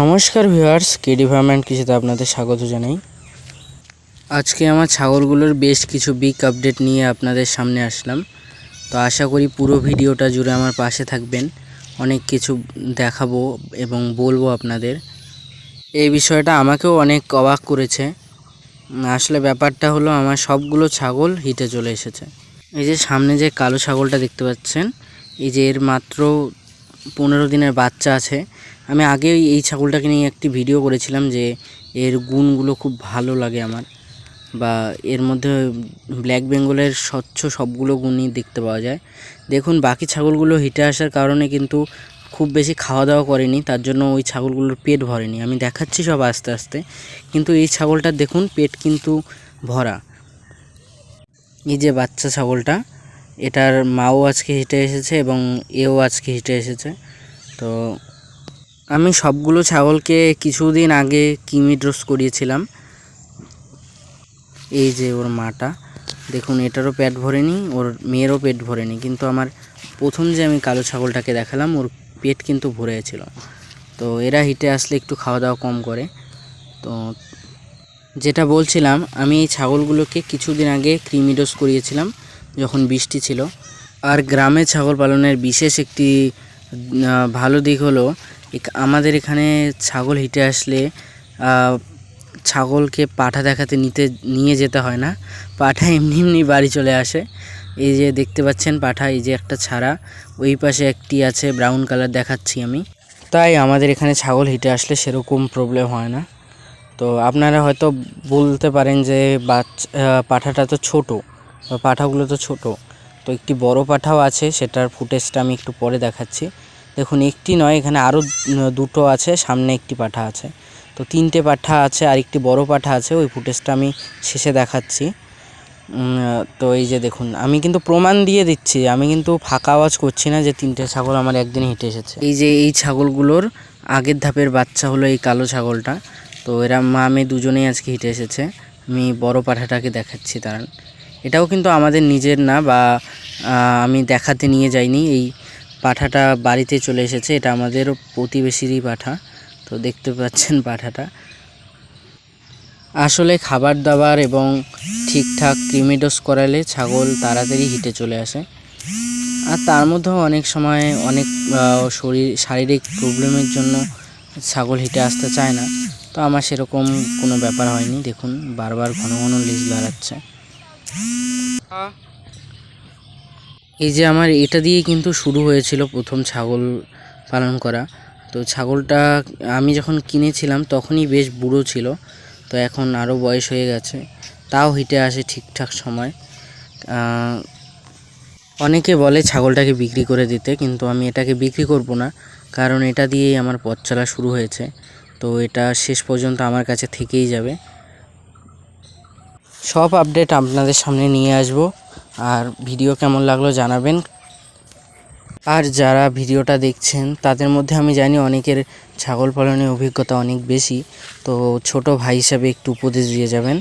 নমস্কার ভিউয়ার্স, কে ডিভার্মেন্ট কৃষিতে আপনাদের স্বাগত জানাই। আজকে আমার ছাগলগুলোর বেশ কিছু বিগ আপডেট নিয়ে আপনাদের সামনে আসলাম। তো আশা করি পুরো ভিডিওটা জুড়ে আমার পাশে থাকবেন। অনেক কিছু দেখাবো এবং বলব আপনাদের। এই বিষয়টা আমাকেও অনেক অবাক করেছে। আসলে ব্যাপারটা হলো, আমার সবগুলো ছাগল হিটে চলে এসেছে। এই যে সামনে যে কালো ছাগলটা দেখতে পাচ্ছেন, এই যে এর মাত্র পনেরো দিনের বাচ্চা আছে। আমি আগেই এই ছাগলটাকে নিয়ে একটি ভিডিও করেছিলাম যে এর গুণগুলো খুব ভালো লাগে আমার। বা এর মধ্যে ব্ল্যাক বেঙ্গলের স্বচ্ছ সবগুলো গুণই দেখতে পাওয়া যায়। দেখুন, বাকি ছাগলগুলো হিটে আসার কারণে কিন্তু খুব বেশি খাওয়া দাওয়া করেনি, তার জন্য ওই ছাগলগুলোর পেট ভরেনি। আমি দেখাচ্ছি সব আস্তে আস্তে, কিন্তু এই ছাগলটার দেখুন, পেট কিন্তু ভরা। এই যে বাচ্চা ছাগলটা, এটার মাও আজকে হিটে এসেছে এবং এও আজকে হিটে এসেছে। তো আমি সবগুলো ছাগলকে কিছুদিন আগে কিমি ড্রোস করিয়েছিলাম। এই যে ওর মাটা। দেখুন, এটারও পেট ভরেনি, ওর মেয়েরও পেট ভরেনি, কিন্তু আমার প্রথম যে আমি কালো ছাগলটাকে দেখালাম, ওর পেট কিন্তু ভরে ছিল তো এরা হিটে আসলে একটু খাওয়া দাওয়া কম করে। তো যেটা বলছিলাম, আমি এই ছাগলগুলোকে কিছুদিন আগে ক্রিমিডোজ করিয়েছিলাম, যখন বৃষ্টি ছিল। আর গ্রামে ছাগল পালনের বিশেষ একটি ভালো দিক হলো আমাদের এখানে ছাগল হিটে আসলে ছাগলকে পাঠা দেখাতে নিতে, নিয়ে যেতে হয় না। পাঠা এমনি এমনি বাড়ি চলে আসে। এই যে দেখতে পাচ্ছেন পাঠা, এই যে একটা ছাড়া। ওই পাশে একটি আছে, ব্রাউন কালার দেখাচ্ছি আমি। তাই আমাদের এখানে ছাগল হিটে আসলে সেরকম প্রবলেম হয় না। তো আপনারা হয়তো বলতে পারেন যে বাচ্চা পাঠাটা তো ছোট পাঠাগুলো তো ছোট। তো একটি বড় পাঠাও আছে, সেটার ফুটেজটা আমি একটু পরে দেখাচ্ছি। দেখুন, একটি নয়, এখানে আরও দুটো আছে, সামনে একটি পাঠা আছে। তো তিনটে পাঠা আছে আর একটি বড় পাঠা আছে, ওই ফুটেজটা আমি শেষে দেখাচ্ছি। তো এই যে দেখুন, আমি কিন্তু প্রমাণ দিয়ে দিচ্ছি, আমি কিন্তু ফাঁকা আওয়াজ করছি না যে তিনটে ছাগল আমার একদিন হেঁটে এসেছে। এই যে এই ছাগলগুলোর আগের ধাপের বাচ্চা হলো এই কালো ছাগলটা, তো এরা, মা মেয়ে দুজনেই আজকে হেঁটে এসেছে। আমি বড় পাঠাটাকে দেখাচ্ছি, দাঁড়ান। এটাও কিন্তু আমাদের নিজের না বা আমি দেখাতে নিয়ে যাইনি, এই পাঠাটা বাড়িতে চলে এসেছে, এটা আমাদের প্রতিবেশীরই পাঠা, তো দেখতে পাচ্ছেন পাঠাটা। আসলে খাবার দাবার এবং ঠিকঠাক ক্রিমিডোজ করালে ছাগল তাড়াতাড়ি হিটে চলে আসে। আর তার মধ্যেও অনেক সময় অনেক শরীর, শারীরিক প্রবলেমের জন্য ছাগল হিটে আসতে চায় না, তো আমার সেরকম কোনো ব্যাপার হয়নি। দেখুন, বারবার ঘন ঘন লিজ বাড়াচ্ছে। এই যে আমার এটা দিয়ে কিন্তু শুরু হয়েছিল প্রথম ছাগল পালন করা। তো ছাগলটা আমি যখন কিনেছিলাম তখনই বেশ বুড়ো ছিল, তো এখন আরও বয়স হয়ে গেছে। তাও হিটে আসে ঠিকঠাক সময়। অনেকে বলে ছাগলটাকে বিক্রি করে দিতে, কিন্তু আমি এটাকে বিক্রি করব না, কারণ এটা দিয়েই আমার পথ চলা শুরু হয়েছে। তো এটা শেষ পর্যন্ত আমার কাছে থেকেই যাবে। সব আপডেট আপনাদের সামনে নিয়ে আসব। আর ভিডিও কেমন লাগল জানাবেন। আর যারা ভিডিওটা দেখছেন, তাদের মধ্যে আমি জানি অনেকের ছাগল পালনের অভিজ্ঞতা অনেক বেশি, তো ছোট ভাই হিসাবে একটু উপদেশ দিয়ে যাবেন।